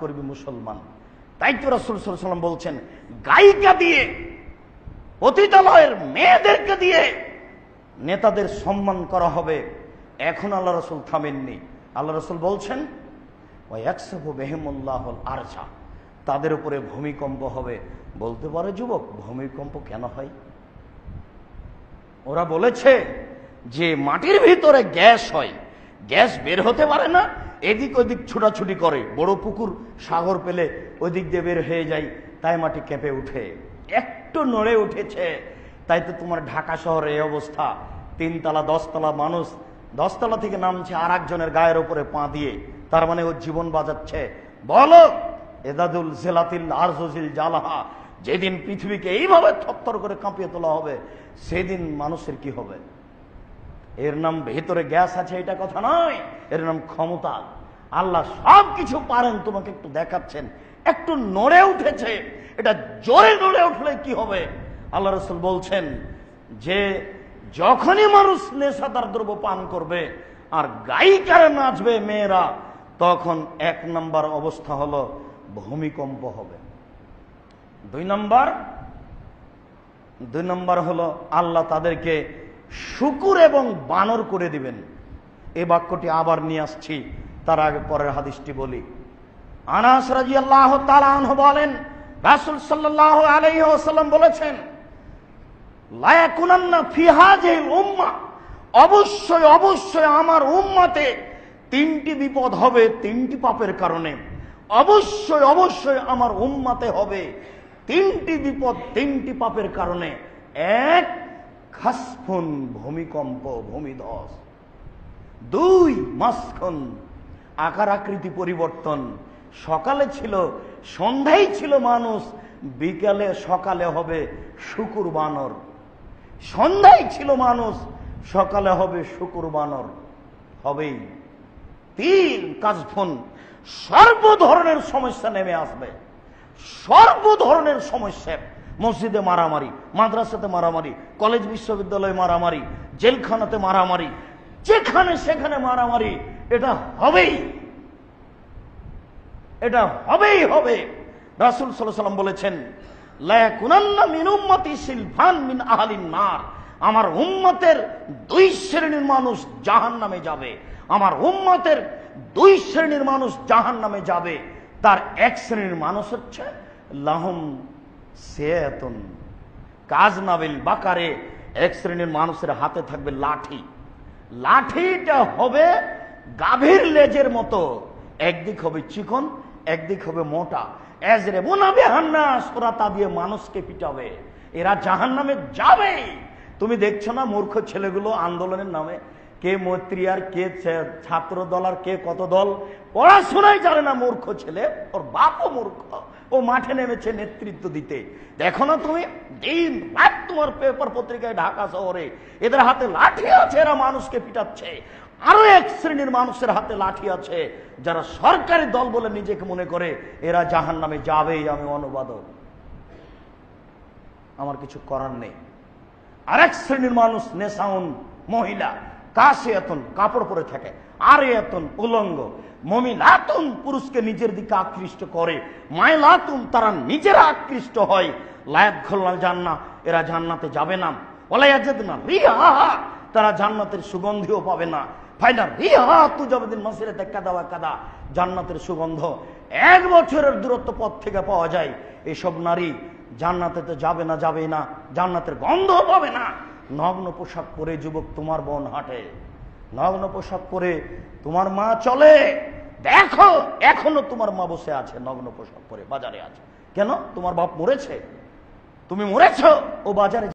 করবি মুসলমান। তাই তো রসুল সাল্লাম বলছেন গায়িকা দিয়ে পতিতালয়ের মেয়েদেরকে দিয়ে নেতাদের সম্মান করা হবে। এখন আল্লাহ রসুল থামেননি। আল্লাহ রসুল বলছেন বেহেমুল্লাহ আরজা, তাদের উপরে ভূমিকম্প হবে। বলতে পারে যুবক, ভূমিকম্প কেন হয়? ওরা বলেছে যে, মাটির ভিতরে গ্যাস হয়। গ্যাস বের হতে পারে না এদিক ওদিক ছুটাছুটি করে। বড় পুকুর, সাগর পেলে ওই দিক দিয়ে বের হয়ে যায়, তাই মাটি কেঁপে উঠে। একটু নড়ে উঠেছে, তাই তো তোমার ঢাকা শহরে এই অবস্থা। তিনতলা, দশতলা মানুষ, দশতলা থেকে নামছে আর একজনের গায়ের ওপরে পা দিয়ে। তার মানে ও জীবন বাজাচ্ছে বলো, এদাদুল জেলাতিল আরজিল জালাহা, যেদিন পৃথিবীকে এইভাবে থরথর করে কাঁপিয়ে তোলা হবে, সেদিন মানুষের কি হবে? এর নাম ভেতরে গ্যাস আছে, এটা কথা নয়। এর নাম ক্ষমতা। আল্লাহ সব কিছু পারেন, তোমাকে একটু দেখাচ্ছেন। একটু নড়ে উঠেছে। এটা জোরে নড়ে উঠলে কি হবে? আল্লাহ রসুল বলছেন যে, যখনই মানুষ নেশাদার দ্রব্য পান করবে আর গায়িকারে নাচবে মেয়েরা, তখন এক নম্বর অবস্থা হলো ভূমিকম্প হবে। দুই নম্বর দুই নম্বর হলো আল্লাহ তাদেরকে শুকুর এবং বানর করে দিবেন। এই বাক্যটি আবার নিয়ে আসছি, তার আগে পরের হাদিসটি বলি। আনাস রাজি আল্লাহ বলেন, রাসুল সাল্লাহ আলাইহি ওয়াসাল্লাম বলেছেন লায়াকুনান্না ফিহাজে উম্মা। অবশ্যই অবশ্যই আমার উম্মাতে তিনটি বিপদ হবে, তিনটি পাপের কারণে। অবশ্যই অবশ্যই আমার উম্মাতে হবে তিনটি বিপদ, তিনটি পাপের কারণে। এক খাসফুন ভূমিকম্প ভূমিধস। দুই মাসখন আকার আকৃতি পরিবর্তন। সকালে ছিল, সন্ধ্যায় ছিল মানুষ, বিকালে সকালে হবে শুকুর বানর। সন্ধ্যায় ছিল মানুষ, সকালে হবে শুকুর বানর। হবেই। তিন কাজফোন সর্ব ধরনের সমস্যা নেমে আসবে। সর্ব ধরনের সমস্যা মসজিদে মারামারি, মাদ্রাসাতে মারামারি, কলেজ বিশ্ববিদ্যালয়ে মারামারি, জেলখানাতে মারামারি, যেখানে সেখানে মারামারি, এটা হবেই। এটা হবেই হবে। রাসুল সাল্লাম বলেছেন আমার উম্মতের দুই শ্রেণির মানুষ জাহান নামে যাবে। আমার উম্মতের দুই শ্রেণির মানুষ জাহান নামে যাবে। তার এক শ্রেণির মানুষ হচ্ছে, লাহম সেতন। কাজ নাবিল বাকারে, এক শ্রেণির মানুষের হাতে থাকবে লাঠি। লাঠিটা হবে গাভীর লেজের মতো। একদিক হবে চিকন, একদিক হবে মোটা। এজরে বোনাবে হান্নাস ওরা তা দিয়ে মানুষকে পিটাবে। এরা জাহান নামে যাবে। তুমি দেখছ না মূর্খ ছেলেগুলো আন্দোলনের নামে? কে মৈত্রী আর কে ছাত্র দল আর কে কত দল? পড়াশোনাই জানে না মূর্খ ছেলে? ওর বাপও মূর্খ। ও মাঠে নেমেছে নেতৃত্ব দিতে। দেখো না তুমি, দিন রাত তোমার পেপার পত্রিকায় ঢাকা শহরে। এদের হাতে লাঠি আছে, এরা মানুষকে পিটাচ্ছে। আরও এক শ্রেণির মানুষের হাতে লাঠি আছে, যারা সরকারি দল বলে নিজেকে মনে করে, এরা জাহান নামে যাবেই, আমি অনুবাদক। আমার কিছু করার নেই। আরেক শ্রেণির মানুষ নেশাউন মহিলা। কাশে এতন কাপড় পরে থাকে। আর এতন উলঙ্গ। মমিলাতুন, পুরুষকে নিজের দিকে আকৃষ্ট করে। মাইলাতুন, তারা নিজেরা আকৃষ্ট হয়। লায়াত খোল্লাল জান্না এরা জান্নাতে যাবে না। ওলাইয়াজেদ না রিহা, তারা জান্নাতের সুগন্ধিও পাবে না। ফাইনা রিহা তু জবদিন মসিরে কাদা বা কাদা, জান্নাতের সুগন্ধ। এক বছরের দূরত্ব পথ থেকে পাওয়া যায়। এসব নারী জান্নাতে তো যাবে না যাবে না। জান্নাতের গন্ধ পাবে না। নগ্ন পোশাক পরে যুবক তোমার বোন হাঁটে। নগ্ন পোশাক পরে তোমার মা চলে। দেখো, এখনও তোমার মা বসে আছে নগ্ন পোশাক পরে, বাজারে আছে। কেন? তোমার বাপ মরেছে। তুমি মরেছ, ও বাজারে